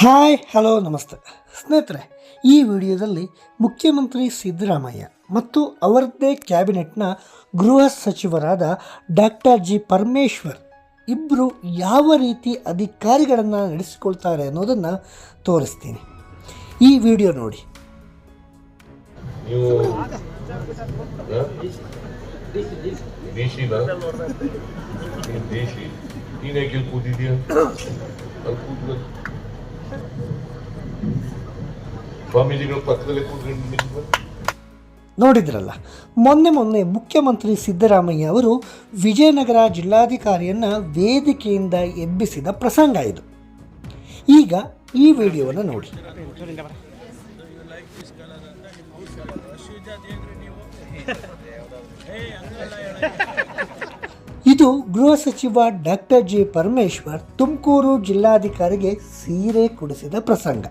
Hi hello ನಮಸ್ತೆ. ಸ್ನೇಹಿತರೆ ಈ ವಿಡಿಯೋದಲ್ಲಿ ಮುಖ್ಯಮಂತ್ರಿ ಸಿದ್ದರಾಮಯ್ಯ ಮತ್ತು ಅವರದ್ದೇ ಕ್ಯಾಬಿನೆಟ್ನ ಗೃಹ ಸಚಿವರಾದ ಡಾಕ್ಟರ್ ಜಿ ಪರಮೇಶ್ವರ್ ಇಬ್ಬರು ಯಾವ ರೀತಿ ಅಧಿಕಾರಿಗಳನ್ನು ನಡೆಸಿಕೊಳ್ತಾರೆ ಅನ್ನೋದನ್ನು ತೋರಿಸ್ತೀನಿ. ಈ ವಿಡಿಯೋ ನೋಡಿ. ನೀವು ಸ್ವಾಮೀಜಿಗಳ ಪಕ್ಕದಲ್ಲಿ ಕೂತ್ಕೊಂಡು ನೋಡಿದ್ರಲ್ಲ ಮೊನ್ನೆ ಮೊನ್ನೆ ಮುಖ್ಯಮಂತ್ರಿ ಸಿದ್ದರಾಮಯ್ಯ ಅವರು ವಿಜಯನಗರ ಜಿಲ್ಲಾಧಿಕಾರಿಯನ್ನು ವೇದಿಕೆಯಿಂದ ಎಬ್ಬಿಸಿದ ಪ್ರಸಂಗ ಇದು. ಈಗ ಈ ವಿಡಿಯೋವನ್ನು ನೋಡಿ. ಇದು ಗೃಹ ಸಚಿವ ಡಾಕ್ಟರ್ ಜಿ ಪರಮೇಶ್ವರ್ ತುಮಕೂರು ಜಿಲ್ಲಾಧಿಕಾರಿಗೆ ಸೀರೆ ಕೊಡಿಸಿದ ಪ್ರಸಂಗ.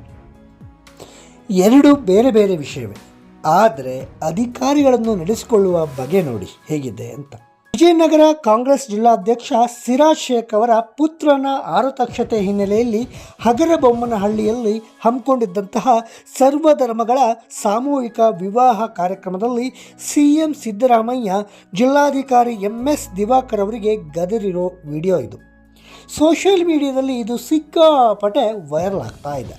ಎರಡು ಬೇರೆ ಬೇರೆ ವಿಷಯವೇ. ಆದರೆ ಅಧಿಕಾರಿಗಳನ್ನು ನಡೆಸಿಕೊಳ್ಳುವ ಬಗೆ ನೋಡಿ ಹೇಗಿದೆ ಅಂತ. ವಿಜಯನಗರ ಕಾಂಗ್ರೆಸ್ ಜಿಲ್ಲಾಧ್ಯಕ್ಷ ಸಿರಾಜ್ ಶೇಖ್ ಅವರ ಪುತ್ರನ ಆರತಕ್ಷತೆ ಹಿನ್ನೆಲೆಯಲ್ಲಿ ಹಗರಬೊಮ್ಮನಹಳ್ಳಿಯಲ್ಲಿ ಹಮ್ಮಿಕೊಂಡಿದ್ದಂತಹ ಸರ್ವಧರ್ಮಗಳ ಸಾಮೂಹಿಕ ವಿವಾಹ ಕಾರ್ಯಕ್ರಮದಲ್ಲಿ ಸಿಎಂ ಸಿದ್ದರಾಮಯ್ಯ, ಜಿಲ್ಲಾಧಿಕಾರಿ ಎಂ ಎಸ್ ದಿವಾಕರ್ ಅವರಿಗೆ ಗದರಿರೋ ವಿಡಿಯೋ ಇದು. ಸೋಷಿಯಲ್ ಮೀಡಿಯಾದಲ್ಲಿ ಇದು ಸಿಕ್ಕಾಪಟ್ಟೆ ವೈರಲ್ ಆಗ್ತಾ ಇದೆ.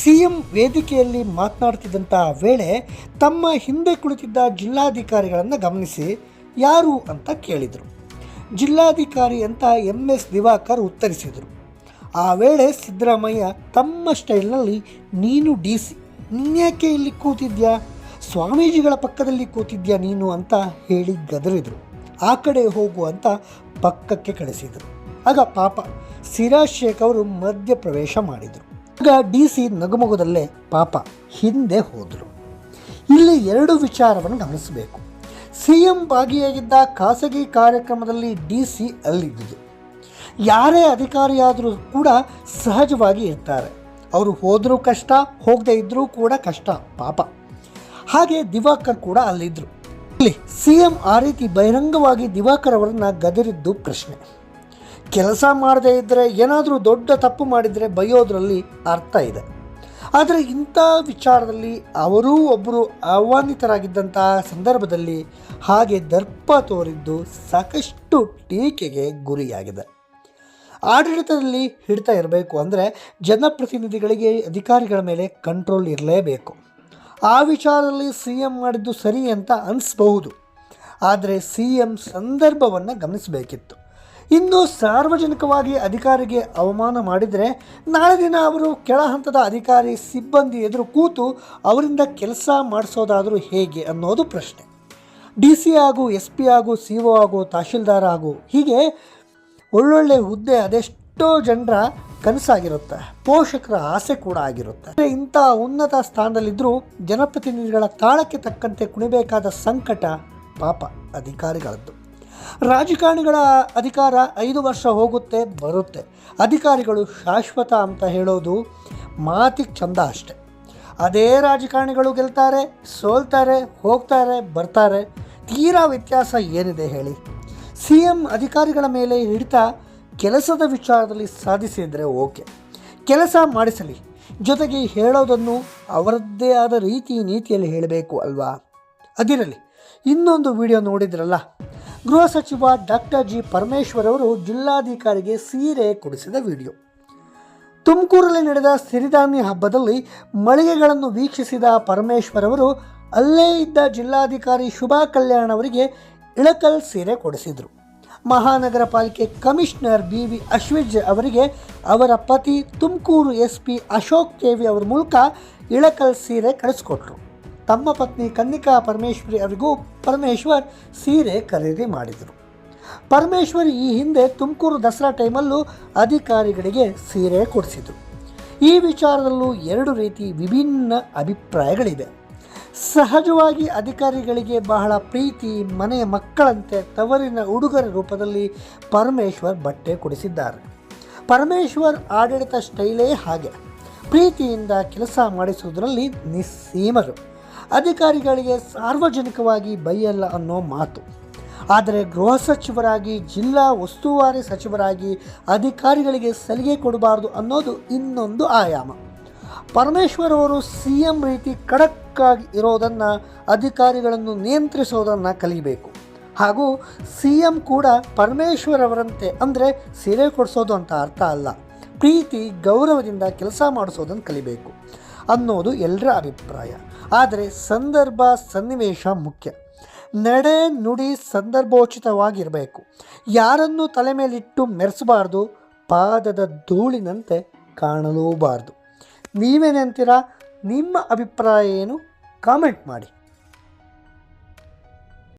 ಸಿಎಂ ವೇದಿಕೆಯಲ್ಲಿ ಮಾತನಾಡ್ತಿದ್ದಂತಹ ವೇಳೆ ತಮ್ಮ ಹಿಂದೆ ಕುಳಿತಿದ್ದ ಜಿಲ್ಲಾಧಿಕಾರಿಗಳನ್ನು ಗಮನಿಸಿ. ಯಾರು ಅಂತ ಕೇಳಿದರು. ಜಿಲ್ಲಾಧಿಕಾರಿ ಅಂತ ಎಂ ಎಸ್ ದಿವಾಕರ್ ಉತ್ತರಿಸಿದರು. ಆ ವೇಳೆ ಸಿದ್ದರಾಮಯ್ಯ, ತಮ್ಮ ಸ್ಟೈಲ್ನಲ್ಲಿ ನೀನು ಡಿ ಸಿ, ನೀನ್ಯಾಕೆ ಇಲ್ಲಿ ಕೂತಿದ್ಯಾ? ಸ್ವಾಮೀಜಿಗಳ ಪಕ್ಕದಲ್ಲಿ ಕೂತಿದ್ಯಾ ನೀನು ಅಂತ ಹೇಳಿ ಗದರಿದರು. ಆ ಕಡೆ ಹೋಗು ಅಂತ ಪಕ್ಕಕ್ಕೆ ಕಳಿಸಿದರು. ಆಗ ಪಾಪ ಸಿರಾಜ್ ಶೇಖ್ ಅವರು ಮಧ್ಯ ಪ್ರವೇಶ ಮಾಡಿದರು. ಆಗ ಡಿ ಸಿ ನಗುಮಗುದಲ್ಲೇ ಪಾಪ ಹಿಂದೆ ಹೋದರು. ಇಲ್ಲಿ ಎರಡು ವಿಚಾರವನ್ನು ಗಮನಿಸಬೇಕು. ಸಿ ಎಂ ಭಾಗಿಯಾಗಿದ್ದ ಖಾಸಗಿ ಕಾರ್ಯಕ್ರಮದಲ್ಲಿ ಡಿ ಸಿ ಅಲ್ಲಿದ್ದುದು ಯಾರೇ ಅಧಿಕಾರಿಯಾದರೂ ಕೂಡ ಸಹಜವಾಗಿ ಇರ್ತಾರೆ. ಅವರು ಹೋದರೂ ಕಷ್ಟ, ಹೋಗದೇ ಇದ್ದರೂ ಕೂಡ ಕಷ್ಟ, ಪಾಪ. ಹಾಗೆ ದಿವಾಕರ್ ಕೂಡ ಅಲ್ಲಿದ್ದರು ಇಲ್ಲಿ ಸಿ ಎಂ ಆ ರೀತಿ ಬಹಿರಂಗವಾಗಿ ದಿವಾಕರ್ ಅವರನ್ನು ಗದರಿದ್ದು ಪ್ರಶ್ನೆ. ಕೆಲಸ ಮಾಡದೇ ಇದ್ದರೆ ಏನಾದರೂ ದೊಡ್ಡ ತಪ್ಪು ಮಾಡಿದರೆ ಬೈಯೋದ್ರಲ್ಲಿ ಅರ್ಥ ಇದೆ. ಆದರೆ ಇಂಥ ವಿಚಾರದಲ್ಲಿ ಅವರೂ ಒಬ್ಬರು ಆಹ್ವಾನಿತರಾಗಿದ್ದಂತಹ ಸಂದರ್ಭದಲ್ಲಿ ಹಾಗೆ ದರ್ಪ ತೋರಿದ್ದು ಸಾಕಷ್ಟು ಟೀಕೆಗೆ ಗುರಿಯಾಗಿದೆ. ಆಡಳಿತದಲ್ಲಿ ಹಿಡಿತಾ ಇರಬೇಕು ಅಂದರೆ ಜನಪ್ರತಿನಿಧಿಗಳಿಗೆ ಅಧಿಕಾರಿಗಳ ಮೇಲೆ ಕಂಟ್ರೋಲ್ ಇರಲೇಬೇಕು. ಆ ವಿಚಾರದಲ್ಲಿ ಸಿ ಎಂ ಮಾಡಿದ್ದು ಸರಿ ಅಂತ ಅನಿಸ್ಬಹುದು. ಆದರೆ ಸಿ ಎಂ ಸಂದರ್ಭವನ್ನು ಗಮನಿಸಬೇಕಿತ್ತು. ಇನ್ನು ಸಾರ್ವಜನಿಕವಾಗಿ ಅಧಿಕಾರಿಗೆ ಅವಮಾನ ಮಾಡಿದರೆ ನಾಳೆ ದಿನ ಅವರು ಕೆಳ ಹಂತದ ಅಧಿಕಾರಿ ಸಿಬ್ಬಂದಿ ಎದುರು ಕೂತು ಅವರಿಂದ ಕೆಲಸ ಮಾಡಿಸೋದಾದರೂ ಹೇಗೆ ಅನ್ನೋದು ಪ್ರಶ್ನೆ. ಡಿ ಸಿ ಹಾಗೂ ಎಸ್ ಪಿ ಆಗು, ಸಿ ಒ ಆಗು, ತಹಶೀಲ್ದಾರ್ ಆಗು, ಹೀಗೆ ಒಳ್ಳೊಳ್ಳೆ ಹುದ್ದೆ ಅದೆಷ್ಟೋ ಜನರ ಕನಸಾಗಿರುತ್ತೆ, ಪೋಷಕರ ಆಸೆ ಕೂಡ ಆಗಿರುತ್ತೆ. ಇಂಥ ಉನ್ನತ ಸ್ಥಾನದಲ್ಲಿದ್ದರೂ ಜನಪ್ರತಿನಿಧಿಗಳ ತಾಳಕ್ಕೆ ತಕ್ಕಂತೆ ಕುಣಿಬೇಕಾದ ಸಂಕಟ ಪಾಪ ಅಧಿಕಾರಿಗಳದ್ದು. ರಾಜಕಾರಣಿಗಳ ಅಧಿಕಾರ ಐದು ವರ್ಷ ಹೋಗುತ್ತೆ, ಬರುತ್ತೆ. ಅಧಿಕಾರಿಗಳು ಶಾಶ್ವತ ಅಂತ ಹೇಳೋದು ಮಾತಿಗೆ ಚಂದ ಅಷ್ಟೆ. ಅದೇ ರಾಜಕಾರಣಿಗಳು ಗೆಲ್ತಾರೆ, ಸೋಲ್ತಾರೆ, ಹೋಗ್ತಾರೆ, ಬರ್ತಾರೆ. ತೀರಾ ವ್ಯತ್ಯಾಸ ಏನಿದೆ ಹೇಳಿ? ಸಿ ಎಂ ಅಧಿಕಾರಿಗಳ ಮೇಲೆ ಹಿಡಿತ ಕೆಲಸದ ವಿಚಾರದಲ್ಲಿ ಸಾಧಿಸಿದರೆ ಓಕೆ. ಕೆಲಸ ಮಾಡಿಸಲಿ. ಜೊತೆಗೆ ಹೇಳೋದನ್ನು ಅವರದ್ದೇ ಆದ ರೀತಿ ನೀತಿಯಲ್ಲಿ ಹೇಳಬೇಕು ಅಲ್ವಾ? ಅದಿರಲಿ. ಇನ್ನೊಂದು ವಿಡಿಯೋ ನೋಡಿದ್ರಲ್ಲ? ಗೃಹ ಸಚಿವ ಡಾಕ್ಟರ್ ಜಿ ಪರಮೇಶ್ವರ್ ಅವರು ಜಿಲ್ಲಾಧಿಕಾರಿಗೆ ಸೀರೆ ಕೊಡಿಸಿದ ವಿಡಿಯೋ. ತುಮಕೂರಲ್ಲಿ ನಡೆದ ಸಿರಿಧಾನ್ಯ ಹಬ್ಬದಲ್ಲಿ ಮಳಿಗೆಗಳನ್ನು ವೀಕ್ಷಿಸಿದ ಪರಮೇಶ್ವರ್ ಅವರು, ಅಲ್ಲೇ ಇದ್ದ ಜಿಲ್ಲಾಧಿಕಾರಿ ಶುಭಾ ಕಲ್ಯಾಣ್ ಅವರಿಗೆ ಇಳಕಲ್ ಸೀರೆ ಕೊಡಿಸಿದರು. ಮಹಾನಗರ ಪಾಲಿಕೆ ಕಮಿಷನರ್ ಬಿ ವಿ ಅಶ್ವಿಜ್ ಅವರಿಗೆ ಅವರ ಪತಿ ತುಮಕೂರು ಎಸ್ ಪಿ ಅಶೋಕ್ ದೇವಿ ಅವರ ಮೂಲಕ ಇಳಕಲ್ ಸೀರೆ ಕಳಿಸ್ಕೊಟ್ರು. ತಮ್ಮ ಪತ್ನಿ ಕನ್ನಿಕಾ ಪರಮೇಶ್ವರಿ ಅವರಿಗೂ ಪರಮೇಶ್ವರ್ ಸೀರೆ ಖರೀದಿ ಮಾಡಿದರು. ಪರಮೇಶ್ವರ್ ಈ ಹಿಂದೆ ತುಮಕೂರು ದಸರಾ ಟೈಮಲ್ಲೂ ಅಧಿಕಾರಿಗಳಿಗೆ ಸೀರೆ ಕೊಡಿಸಿದರು. ಈ ವಿಚಾರದಲ್ಲೂ ಎರಡು ರೀತಿ ವಿಭಿನ್ನ ಅಭಿಪ್ರಾಯಗಳಿವೆ. ಸಹಜವಾಗಿ ಅಧಿಕಾರಿಗಳಿಗೆ ಬಹಳ ಪ್ರೀತಿ ಮನೆಯ ಮಕ್ಕಳಂತೆ ತವರಿನ ಉಡುಗೊರೆ ರೂಪದಲ್ಲಿ ಪರಮೇಶ್ವರ್ ಬಟ್ಟೆ ಕೊಡಿಸಿದ್ದಾರೆ. ಪರಮೇಶ್ವರ್ ಆಡಳಿತ ಸ್ಟೈಲೇ ಹಾಗೆ. ಪ್ರೀತಿಯಿಂದ ಕೆಲಸ ಮಾಡಿಸುವುದರಲ್ಲಿ ನಿಸ್ಸೀಮರು. ಅಧಿಕಾರಿಗಳಿಗೆ ಸಾರ್ವಜನಿಕವಾಗಿ ಬೈಯಲ್ಲ ಅನ್ನೋ ಮಾತು. ಆದರೆ ಗೃಹ ಸಚಿವರಾಗಿ, ಜಿಲ್ಲಾ ಉಸ್ತುವಾರಿ ಸಚಿವರಾಗಿ ಅಧಿಕಾರಿಗಳಿಗೆ ಸಲಿಗೆ ಕೊಡಬಾರ್ದು ಅನ್ನೋದು ಇನ್ನೊಂದು ಆಯಾಮ. ಪರಮೇಶ್ವರ್ ಅವರು ಸಿ ಎಂ ರೀತಿ ಖಡಕ್ ಆಗಿ ಇರೋದನ್ನು, ಅಧಿಕಾರಿಗಳನ್ನು ನಿಯಂತ್ರಿಸೋದನ್ನು ಕಲಿಬೇಕು. ಹಾಗೂ ಸಿ ಎಂ ಕೂಡ ಪರಮೇಶ್ವರ್ ಅವರಂತೆ ಅಂದರೆ ಸೀರೆ ಕೊಡಿಸೋದು ಅಂತ ಅರ್ಥ ಅಲ್ಲ. ಪ್ರೀತಿ, ಗೌರವದಿಂದ ಕೆಲಸ ಮಾಡಿಸೋದನ್ನು ಕಲಿಬೇಕು ಅನ್ನೋದು ಎಲ್ಲರ ಅಭಿಪ್ರಾಯ. ಆದರೆ ಸಂದರ್ಭ, ಸನ್ನಿವೇಶ ಮುಖ್ಯ. ನಡೆ ನುಡಿ ಸಂದರ್ಭೋಚಿತವಾಗಿರಬೇಕು. ಯಾರನ್ನು ತಲೆ ಮೇಲಿಟ್ಟು ಮೆರೆಸಬಾರ್ದು, ಪಾದದ ಧೂಳಿನಂತೆ ಕಾಣಲೂಬಾರ್ದು. ನೀವೇನಂತೀರಾ? ನಿಮ್ಮ ಅಭಿಪ್ರಾಯ ಏನು? ಕಾಮೆಂಟ್ ಮಾಡಿ.